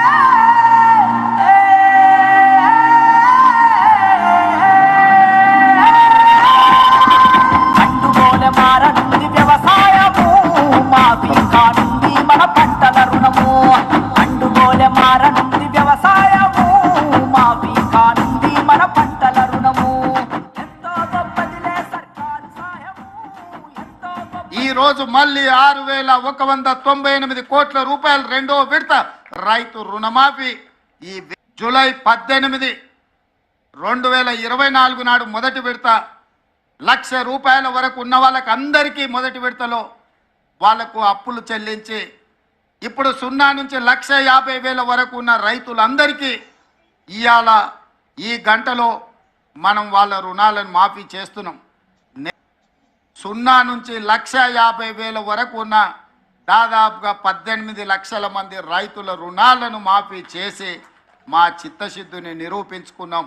Yeah. ఈ రోజు మళ్ళీ ఆరు వేల ఒక వంద తొంభై ఎనిమిది కోట్ల రూపాయలు రెండో విడత రైతు రుణమాఫీ. ఈ జూలై పద్దెనిమిది రెండు వేల ఇరవై నాలుగు నాడు మొదటి విడత. లక్ష రూపాయల వరకు ఉన్న వాళ్ళకి అందరికీ మొదటి విడతలో వాళ్ళకు అప్పులు చెల్లించి ఇప్పుడు సున్నా నుంచి లక్ష యాభై వేల వరకు ఉన్న రైతులందరికీ ఇవాళ ఈ గంటలో మనం వాళ్ళ రుణాలను మాఫీ చేస్తున్నాం. సున్నా నుంచి లక్ష యాభై వేల వరకు ఉన్న దాదాపుగా పద్దెనిమిది లక్షల మంది రైతుల రుణాలను మాఫీ చేసి మా చిత్తశుద్ధిని నిరూపించుకున్నాం.